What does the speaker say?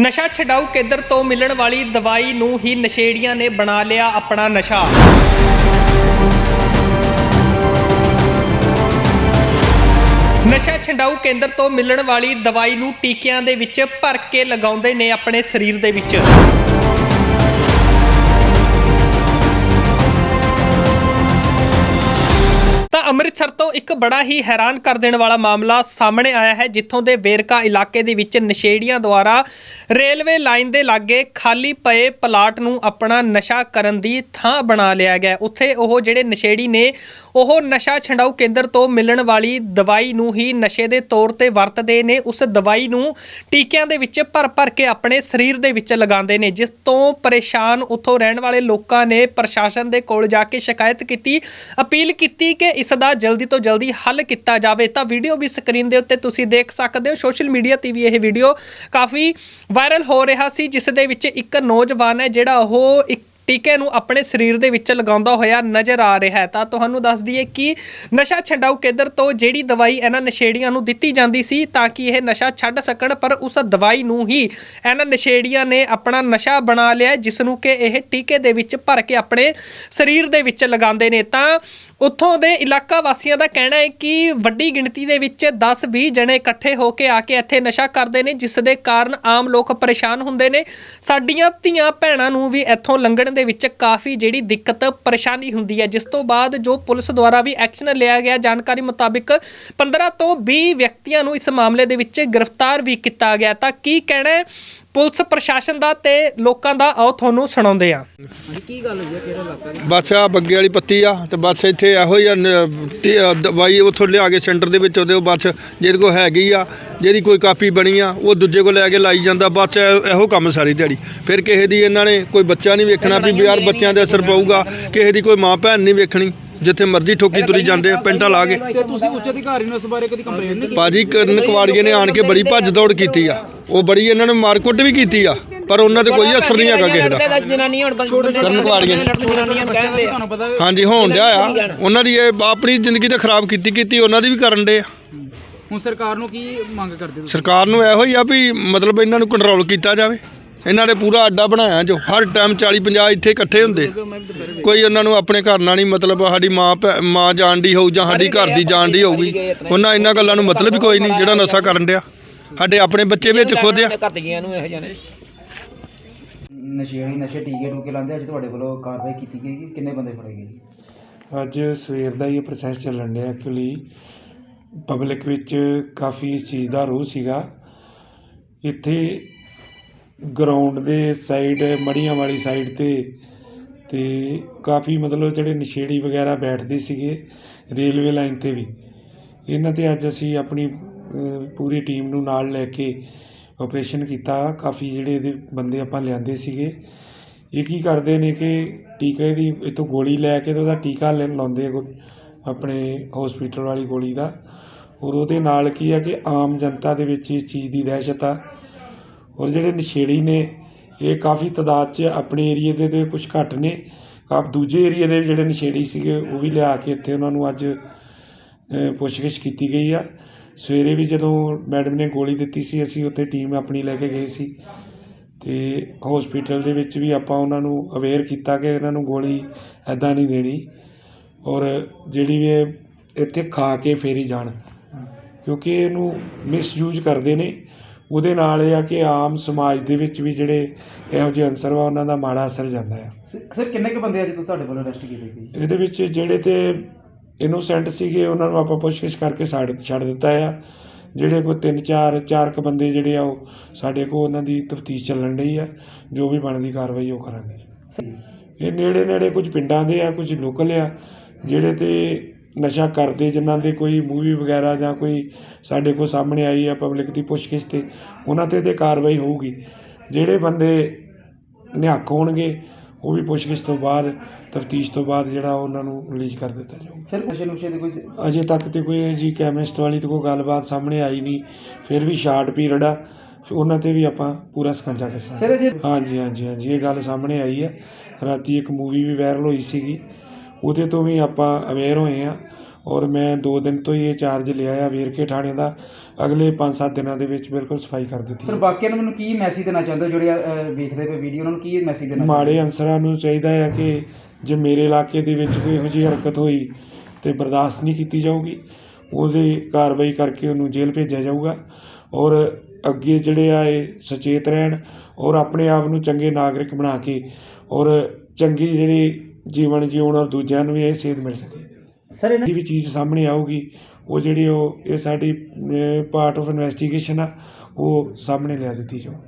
ਨਸ਼ਾ ਛਡਾਊ ਕੇਂਦਰ ਤੋਂ ਮਿਲਣ ਵਾਲੀ ਦਵਾਈ ਨੂੰ ਹੀ ਨਸ਼ੇੜੀਆਂ ਨੇ ਬਣਾ ਲਿਆ ਆਪਣਾ ਨਸ਼ਾ। ਨਸ਼ਾ ਛਡਾਊ ਕੇਂਦਰ ਤੋਂ ਮਿਲਣ ਵਾਲੀ ਦਵਾਈ ਨੂੰ ਟੀਕਿਆਂ ਦੇ ਵਿੱਚ ਭਰ ਕੇ ਲਗਾਉਂਦੇ ਨੇ ਆਪਣੇ ਸਰੀਰ ਦੇ ਵਿੱਚ। ਅੰਮ੍ਰਿਤਸਰ ਤੋਂ ਇੱਕ ਬੜਾ ਹੀ ਹੈਰਾਨ ਕਰ ਦੇਣ ਵਾਲਾ ਮਾਮਲਾ ਸਾਹਮਣੇ ਆਇਆ ਹੈ, ਜਿੱਥੋਂ ਦੇ ਵੇਰਕਾ ਇਲਾਕੇ ਦੇ ਵਿੱਚ ਨਸ਼ੇੜੀਆਂ ਦੁਆਰਾ ਰੇਲਵੇ ਲਾਈਨ ਦੇ ਲਾਗੇ ਖਾਲੀ ਪਏ ਪਲਾਟ ਨੂੰ ਆਪਣਾ ਨਸ਼ਾ ਕਰਨ ਦੀ ਥਾਂ ਬਣਾ ਲਿਆ ਗਿਆ ਉੱਥੇ ਉਹ ਜਿਹੜੇ ਨਸ਼ੇੜੀ ਨੇ, ਉਹ ਨਸ਼ਾ ਛਡਾਊ ਕੇਂਦਰ ਤੋਂ ਮਿਲਣ ਵਾਲੀ ਦਵਾਈ ਨੂੰ ਹੀ ਨਸ਼ੇ ਦੇ ਤੌਰ ਤੇ ਵਰਤਦੇ ਨੇ। ਉਸ ਦਵਾਈ ਨੂੰ ਟੀਕਿਆਂ ਦੇ ਵਿੱਚ ਭਰ ਭਰ ਕੇ ਆਪਣੇ ਸਰੀਰ ਦੇ ਵਿੱਚ ਲਗਾਉਂਦੇ ਨੇ, ਜਿਸ ਤੋਂ ਪਰੇਸ਼ਾਨ ਉੱਥੋਂ ਰਹਿਣ ਵਾਲੇ ਲੋਕਾਂ ਨੇ ਪ੍ਰਸ਼ਾਸਨ ਦੇ ਕੋਲ ਜਾ ਕੇ ਸ਼ਿਕਾਇਤ ਕੀਤੀ, ਅਪੀਲ ਕੀਤੀ ਕਿ ਇਸ ਦਾ ਜਲਦੀ ਤੋਂ ਜਲਦੀ ਹੱਲ ਕੀਤਾ ਜਾਵੇ, ਤਾਂ ਵੀਡੀਓ ਵੀ ਸਕਰੀਨ ਦੇ ਉੱਤੇ ਤੁਸੀਂ ਦੇਖ ਸਕਦੇ ਹੋ ਸੋਸ਼ਲ ਮੀਡੀਆ ਤੇ ਵੀ ਇਹ ਵੀਡੀਓ ਕਾਫੀ ਵਾਇਰਲ ਹੋ ਰਿਹਾ ਸੀ, ਜਿਸ ਦੇ ਵਿੱਚ ਇੱਕ ਨੌਜਵਾਨ ਹੈ ਜਿਹੜਾ ਉਹ ਇੱਕ ਟੀਕੇ ਨੂੰ ਆਪਣੇ ਸਰੀਰ ਦੇ ਵਿੱਚ ਲਗਾਉਂਦਾ ਹੋਇਆ ਨਜ਼ਰ ਆ ਰਿਹਾ ਹੈ। ਤਾਂ ਤੁਹਾਨੂੰ ਦੱਸ ਦਈਏ ਕਿ ਨਸ਼ਾ ਛਡਾਊ ਕੇਂਦਰ ਤੋਂ ਜਿਹੜੀ ਦਵਾਈ ਇਹਨਾਂ ਨਸ਼ੇੜੀਆਂ ਨੂੰ ਦਿੱਤੀ ਜਾਂਦੀ ਸੀ ਤਾਂ ਕਿ ਇਹ ਨਸ਼ਾ ਛੱਡ ਸਕਣ, ਪਰ ਉਸ ਦਵਾਈ ਨੂੰ ਹੀ ਇਹਨਾਂ ਨਸ਼ੇੜੀਆਂ ਨੇ ਆਪਣਾ ਨਸ਼ਾ ਬਣਾ ਲਿਆ ਜਿਸ ਨੂੰ ਕਿ ਇਹ ਟੀਕੇ ਦੇ ਵਿੱਚ ਭਰ ਕੇ ਆਪਣੇ ਸਰੀਰ ਦੇ ਵਿੱਚ ਲਗਾਉਂਦੇ ਨੇ। ਤਾਂ ਉੱਥੋਂ ਦੇ ਇਲਾਕਾ ਵਾਸੀਆਂ ਦਾ ਕਹਿਣਾ ਹੈ ਕਿ ਵੱਡੀ ਗਿਣਤੀ ਦੇ ਵਿੱਚ 10-20 ਜਣੇ ਇਕੱਠੇ ਹੋ ਕੇ ਆ ਕੇ ਇੱਥੇ ਨਸ਼ਾ ਕਰਦੇ ਨੇ, ਜਿਸ ਦੇ ਕਾਰਨ ਆਮ ਲੋਕ ਪਰੇਸ਼ਾਨ ਹੁੰਦੇ ਨੇ। ਸਾਡੀਆਂ ਧੀਆਂ ਭੈਣਾਂ ਨੂੰ ਵੀ ਇੱਥੋਂ ਲੰਘਣ ਦੇ ਵਿੱਚ ਕਾਫੀ ਜਿਹੜੀ ਦਿੱਕਤ, ਪਰੇਸ਼ਾਨੀ ਹੁੰਦੀ ਹੈ। ਜਿਸ ਤੋਂ ਬਾਅਦ ਜੋ ਪੁਲਿਸ ਦੁਆਰਾ ਵੀ ਐਕਸ਼ਨ ਲਿਆ ਗਿਆ, ਜਾਣਕਾਰੀ ਮੁਤਾਬਿਕ 15 ਤੋਂ 20 ਵਿਅਕਤੀਆਂ ਨੂੰ ਇਸ ਮਾਮਲੇ ਦੇ ਵਿੱਚ ਗ੍ਰਿਫਤਾਰ ਵੀ ਕੀਤਾ ਗਿਆ। ਤਾਂ ਕੀ ਕਹਿਣਾ ਪੁਲਿਸ ਪ੍ਰਸ਼ਾਸਨ ਦਾ ਤੇ ਲੋਕਾਂ ਦਾ ਆਓ ਤੁਹਾਨੂੰ ਸੁਣਾਉਂਦੇ ਹਾਂਜੀ ਕੀ ਗੱਲ ਹੋਈ ਹੈ ਕਿਹੜਾ ਇਲਾਕਾ ਜੀ? ਬਸ ਆ ਬੱਗੇ ਵਾਲੀ ਪੱਤੀ ਆ ਤੇ ਬਸ ਇੱਥੇ ਇਹੋ ਹੀ ਆ ਨ- ਤੇ ਆ ਦਵਾਈ ਉੱਥੋਂ ਲਿਆ ਕੇ ਸੈਂਟਰ ਦੇ ਵਿੱਚ ਉਹਦੇ ਉਹ ਬਸ ਜਿਹਦੇ ਕੋਲ ਹੈਗੀ ਆ ਜਿਹਦੀ ਕੋਈ ਕਾਪੀ ਬਣੀ ਆ ਉਹ ਦੂਜੇ ਕੋਲ ਲੈ ਕੇ ਲਾਈ ਜਾਂਦਾ ਬਸ ਇਹ- ਇਹੋ ਕੰਮ ਸਾਰੀ ਦਿਹਾੜੀ। ਫਿਰ ਕਿਸੇ ਦੀ ਇਹਨਾਂ ਨੇ ਕੋਈ ਬੱਚਾ ਨਹੀਂ ਵੇਖਣਾ ਵੀ ਯਾਰ ਬੱਚਿਆਂ ਦੇ ਅਸਰ ਪਊਗਾ ਕਿਸੇ ਦੀ ਕੋਈ ਮਾਂ ਭੈਣ ਨਹੀਂ ਵੇਖਣੀ। ਜਿੱਥੇ ਮਰਜ਼ੀ ਠੋਕੀ ਤੁਰੀ ਜਾਂਦੇ ਆ ਪੈਂਟਾਂ ਲਾ ਕੇ। ਤੇ ਤੁਸੀਂ ਉੱਚ ਅਧਿਕਾਰੀ ਨੂੰ ਇਸ ਬਾਰੇ ਕਦੀ ਕੰਪਲੇਂਟ ਨਹੀਂ ਕੀਤੀ? ਬਾਜੀ ਕਰਨ ਕਵਾੜੀਏ ਨੇ ਆਣ ਕੇ ਬੜੀ ਭੱਜ ਦੌੜ ਕੀਤੀ ਆ। ਉਹ ਬੜੀ ਇਹਨਾਂ ਨੇ ਮਾਰਕੁੱਟ ਵੀ ਕੀਤੀ ਆ ਪਰ ਉਹਨਾਂ ਤੇ ਕੋਈ ਅਸਰ ਨਹੀਂ ਹੈਗਾ ਕਿਸੇ ਦਾ। ਜਨਾਨੀ ਹੁਣ ਬੰਦ ਕਰਨ ਕਵਾੜੀਏ ਜਨਾਨੀਆਂ ਕਹਿੰਦੇ ਆ। ਤੁਹਾਨੂੰ ਪਤਾ ਹਾਂਜੀ ਹੋਣ ਡਿਆ ਆ। ਉਹਨਾਂ ਦੀ ਇਹ ਆਪਣੀ ਜ਼ਿੰਦਗੀ ਤਾਂ ਖਰਾਬ ਕੀਤੀ ਕੀਤੀ ਉਹਨਾਂ ਦੀ ਵੀ ਕਰਨ ਦੇ ਆ। ਹੁਣ ਸਰਕਾਰ ਨੂੰ ਕੀ ਮੰਗ ਕਰਦੇ ਤੁਸੀਂ? ਸਰਕਾਰ ਨੂੰ ਇਹੋ ਹੀ ਆ ਵੀ ਮਤਲਬ ਇਹਨਾਂ ਨੂੰ ਕੰਟਰੋਲ ਕੀਤਾ ਜਾਵੇ। ਇਹਨਾਂ ਨੇ ਪੂਰਾ ਅੱਡਾ ਬਣਾਇਆ ਜੋ ਹਰ ਟਾਈਮ 40 50 ਇੱਥੇ ਇਕੱਠੇ ਹੁੰਦੇ। ਕੋਈ ਉਹਨਾਂ ਨੂੰ ਆਪਣੇ ਘਰ ਨਾਲ ਨਹੀਂ ਮਤਲਬ ਸਾਡੀ ਮਾਂ ਭੈ- ਮਾਂ ਜਾਣਦੀ ਹੋਊ ਜਾਂ ਸਾਡੀ ਘਰ ਦੀ ਜਾਣਦੀ ਹੋਊਗੀ। ਉਹਨਾਂ ਇਹਨਾਂ ਗੱਲਾਂ ਨੂੰ ਮਤਲਬ ਹੀ ਕੋਈ ਨਹੀਂ ਜਿਹੜਾ ਨਸ਼ਾ ਕਰਨ ਡਿਆ। ਸਾਡੇ ਆਪਣੇ ਬੱਚੇ ਵਿੱਚ ਖੁਦ ਆ। ਘਰ ਦੀਆਂ ਨੂੰ ਇਹ ਜਾਣੇ ਨਸ਼ੇੜੀ ਨਸ਼ੇ ਟੀਕੇ ਟੂਕੇ ਲਾਉਂਦੇ ਅੱਜ ਤੁਹਾਡੇ ਵੱਲੋਂ ਕਾਰਵਾਈ ਕੀਤੀ ਗਈ ਕਿੰਨੇ ਬੰਦੇ ਫੜੇ ਗਏ ਜੀ? ਅੱਜ ਸਵੇਰ ਦਾ ਹੀ ਇਹ ਪ੍ਰੋਸੈਸ ਚੱਲਣ ਡਿਆ ਐਕਚੁਅਲੀ ਪਬਲਿਕ ਵਿੱਚ ਕਾਫੀ ਇਸ ਚੀਜ਼ ਦਾ ਰੋਹ ਸੀਗਾ। ਇੱਥੇ ਗਰਾਊਂਡ ਦੇ ਸਾਈਡ ਮੜੀਆਂ ਵਾਲੀ ਸਾਈਡ ਤੇ ਅਤੇ ਕਾਫੀ ਮਤਲਬ ਜਿਹੜੇ ਨਸ਼ੇੜੀ ਵਗੈਰਾ ਬੈਠਦੇ ਸੀਗੇ ਰੇਲਵੇ ਲਾਈਨ ਤੇ ਵੀ। ਇਹਨਾਂ ਤੇ ਅੱਜ ਅਸੀਂ ਆਪਣੀ ਪੂਰੀ ਟੀਮ ਨੂੰ ਨਾਲ ਲੈ ਕੇ ਆਪਰੇਸ਼ਨ ਕੀਤਾ। ਕਾਫੀ ਜਿਹੜੇ ਇਹਦੇ ਬੰਦੇ ਆਪਾਂ ਲਿਆਂਦੇ ਸੀਗੇ। ਇਹ ਕੀ ਕਰਦੇ ਨੇ ਕਿ ਟੀਕੇ ਦੀ ਇੱਥੋਂ ਗੋਲੀ ਲੈ ਕੇ ਤੇ ਉਹਦਾ ਟੀਕਾ ਲੈ ਲਾਉਂਦੇ ਆ ਆਪਣੇ ਹਸਪੀਟਲ ਵਾਲੀ ਗੋਲੀ ਦਾ। ਔਰ ਉਹਦੇ ਨਾਲ ਕੀ ਆ ਕਿ ਆਮ ਜਨਤਾ ਦੇ ਵਿੱਚ ਇਸ ਚੀਜ਼ ਦੀ ਦਹਿਸ਼ਤ ਆ। ਔਰ ਜਿਹੜੇ ਨਸ਼ੇੜੀ ਨੇ, ਇਹ ਕਾਫੀ ਤਾਦਾਦ 'ਚ ਆਪਣੇ ਏਰੀਏ ਦੇ ਤਾਂ ਕੁਛ ਘੱਟ ਨੇ। ਕਾਫ ਦੂਜੇ ਏਰੀਏ ਦੇ ਜਿਹੜੇ ਨਸ਼ੇੜੀ ਸੀਗੇ, ਉਹ ਵੀ ਲਿਆ ਕੇ ਇੱਥੇ ਉਹਨਾਂ ਨੂੰ ਅੱਜ ਪੁੱਛਗਿੱਛ ਕੀਤੀ ਗਈ ਆ। ਸਵੇਰੇ ਵੀ ਜਦੋਂ ਮੈਡਮ ਨੇ ਗੋਲੀ ਦਿੱਤੀ ਸੀ, ਅਸੀਂ ਉੱਥੇ ਟੀਮ ਆਪਣੀ ਲੈ ਕੇ ਗਏ ਸੀ। ਤੇ ਹਸਪੀਟਲ ਦੇ ਵਿੱਚ ਵੀ ਆਪਾਂ ਉਹਨਾਂ ਨੂੰ ਅਵੇਅਰ ਕੀਤਾ ਕਿ ਇਹਨਾਂ ਨੂੰ ਗੋਲੀ ਐਦਾਂ ਨਹੀਂ ਦੇਣੀ ਔਰ ਜਿਹੜੀ ਵੀ ਇੱਥੇ ਖਾ ਕੇ ਫੇਰੀ ਜਾਣ। ਕਿਉਂਕਿ ਇਹਨੂੰ ਮਿਸਯੂਜ਼ ਕਰਦੇ ਨੇ। ਉਹਦੇ ਨਾਲ ਇਹ ਆ ਕਿ ਆਮ ਸਮਾਜ ਦੇ ਵਿੱਚ ਵੀ ਜਿਹੜੇ ਇਹੋ ਜਿਹੇ ਅਨਸਰ ਵਾ ਉਹਨਾਂ ਦਾ ਮਾੜਾ ਅਸਰ ਜਾਂਦਾ ਆ। ਸਰ ਕਿੰਨੇ ਕੁ ਬੰਦੇ ਅੱਜ ਤੋਂ ਤੁਹਾਡੇ ਵੱਲੋਂ ਅਰੈਸਟ ਕੀਤੇ ਗਏ? ਇਹਦੇ ਵਿੱਚ ਜਿਹੜੇ ਤੇ ਇਨੋਸੈਂਟ ਸੀਗੇ ਉਹਨਾਂ ਨੂੰ ਆਪਾਂ ਪੁੱਛਗਿੱਛ ਕਰਕੇ ਛੱਡ ਛੱਡ ਦਿੱਤਾ ਆ। ਜਿਹੜੇ ਕੋਈ ਤਿੰਨ ਚਾਰ ਚਾਰ ਕ ਬੰਦੇ ਜਿਹੜੇ ਆ ਉਹ ਸਾਡੇ ਕੋਲ ਉਹਨਾਂ ਦੀ ਤਫਤੀਸ਼ ਚੱਲਣ ਰਹੀ ਆ। ਜੋ ਵੀ ਬਣਦੀ ਕਾਰਵਾਈ ਉਹ ਕਰਾਂਗੇ। ਇਹ ਨੇੜੇ ਨੇੜੇ ਕੁਝ ਪਿੰਡਾਂ ਦੇ ਆ ਕੁਝ ਲੋਕਲ ਆ ਜਿਹੜੇ ਤੇ ਨਸ਼ਾ ਕਰਦੇ ਜਿਨ੍ਹਾਂ ਦੇ ਕੋਈ ਮੂਵੀ ਵਗੈਰਾ ਜਾਂ ਕੋਈ ਸਾਡੇ ਕੋਲ ਸਾਹਮਣੇ ਆਈ ਆ ਪਬਲਿਕ ਦੀ ਪੁੱਛਗਿੱਛ ਤੇ ਉਹਨਾਂ ਤੇ ਤੇ ਕਾਰਵਾਈ ਹੋਊਗੀ। ਜਿਹੜੇ ਬੰਦੇ ਨਿਹੱਕ ਹੋਣਗੇ ਉਹ ਵੀ ਪੁੱਛਗਿੱਛ ਤੋਂ ਬਾਅਦ ਤਫਤੀਸ਼ ਤੋਂ ਬਾਅਦ ਜਿਹੜਾ ਉਹਨਾਂ ਨੂੰ ਰਿਲੀਜ਼ ਕਰ ਦਿੱਤਾ ਜਾਊਗਾ। ਸਰ ਨਸ਼ੇ ਨੁਸ਼ੇ ਦੇ ਕੋਈ ਸ- ਅਜੇ ਤੱਕ ਤੇ ਕੋਈ ਜੀ ਕੈਮਿਸਟ ਵਾਲੀ ਤੇ ਕੋਈ ਗੱਲਬਾਤ ਸਾਹਮਣੇ ਆਈ ਨਹੀਂ ਫਿਰ ਵੀ ਸ਼ਾਰਟ ਪੀਰੀਅਡ ਆ ਉਹਨਾਂ ਤੇ ਵੀ ਆਪਾਂ ਪੂਰਾ ਸਕੰਜਾ ਕੱਸਾਂਗੇ ਹਾਂਜੀ ਹਾਂਜੀ ਹਾਂਜੀ ਇਹ ਗੱਲ ਸਾਹਮਣੇ ਆਈ ਹੈ ਰਾਤੀ ਇੱਕ ਮੂਵੀ ਵੀ ਵਾਇਰਲ ਹੋਈ ਸੀਗੀ ਉਹਦੇ ਤੋਂ ਵੀ ਆਪਾਂ ਅਵੇਅਰ ਹੋਏ ਆ ਔਰ ਮੈਂ 2 ਦਿਨ ਤੋਂ ਹੀ ਇਹ ਚਾਰਜ ਲਿਆ ਆ ਵੇਰਕੇ ਥਾਣੇ ਦਾ। ਅਗਲੇ 5-7 ਦਿਨਾਂ ਦੇ ਵਿੱਚ ਬਿਲਕੁਲ ਸਫ਼ਾਈ ਕਰ ਦਿੱਤੀ ਸਰ ਹੈ ਬਾਕੀਆਂ ਨੂੰ ਮੈਨੂੰ ਕੀ ਮੈਸੇਜ ਦੇਣਾ ਚਾਹੁੰਦੇ ਹੋ? ਜਿਹੜੇ ਅਹ, ਵੇਖਦੇ ਪਏ ਵੀਡੀਓ ਉਹਨਾਂ ਨੂੰ ਕੀ ਮੈਸੇਜ ਦੇਣਾ ਮਾੜੇ ਅਨਸਰਾਂ ਨੂੰ ਚਾਹੀਦਾ ਹੈ ਕਿ ਜੇ ਮੇਰੇ ਇਲਾਕੇ ਦੇ ਵਿੱਚ ਕੋਈ ਇਹੋ ਜਿਹੀ ਹਰਕਤ ਹੋਈ ਤੇ ਬਰਦਾਸ਼ਤ ਨਹੀਂ ਕੀਤੀ ਜਾਊਗੀ ਉਹਦੇ ਕਾਰਵਾਈ ਕਰਕੇ ਉਹਨੂੰ ਜੇਲ੍ਹ ਭੇਜਿਆ ਜਾਊਗਾ ਔਰ ਅੱਗੇ ਜਿਹੜੇ ਆ ਇਹ ਸੁਚੇਤ ਰਹਿਣ ਔਰ ਆਪਣੇ ਆਪ ਨੂੰ ਚੰਗੇ ਨਾਗਰਿਕ ਬਣਾ ਕੇ ਔਰ ਚੰਗੀ ਜਿਹੜੀ ਜੀਵਨ ਜਿਉਣ ਔਰ ਦੂਜਿਆਂ ਨੂੰ ਵੀ ਇਹ ਸੇਧ ਮਿਲ ਸਕੇ। ਸਰ ਇਹਨਾਂ ਵੀ ਚੀਜ਼ ਸਾਹਮਣੇ ਆਊਗੀ ਉਹ ਜਿਹੜੀ ਉਹ ਇਹ ਸਾਡੀ ਪਾਰਟ ਆਫ ਇਨਵੈਸਟੀਗੇਸ਼ਨ ਆ ਉਹ ਸਾਹਮਣੇ ਲਿਆ ਦਿੱਤੀ ਜਾਊਗੀ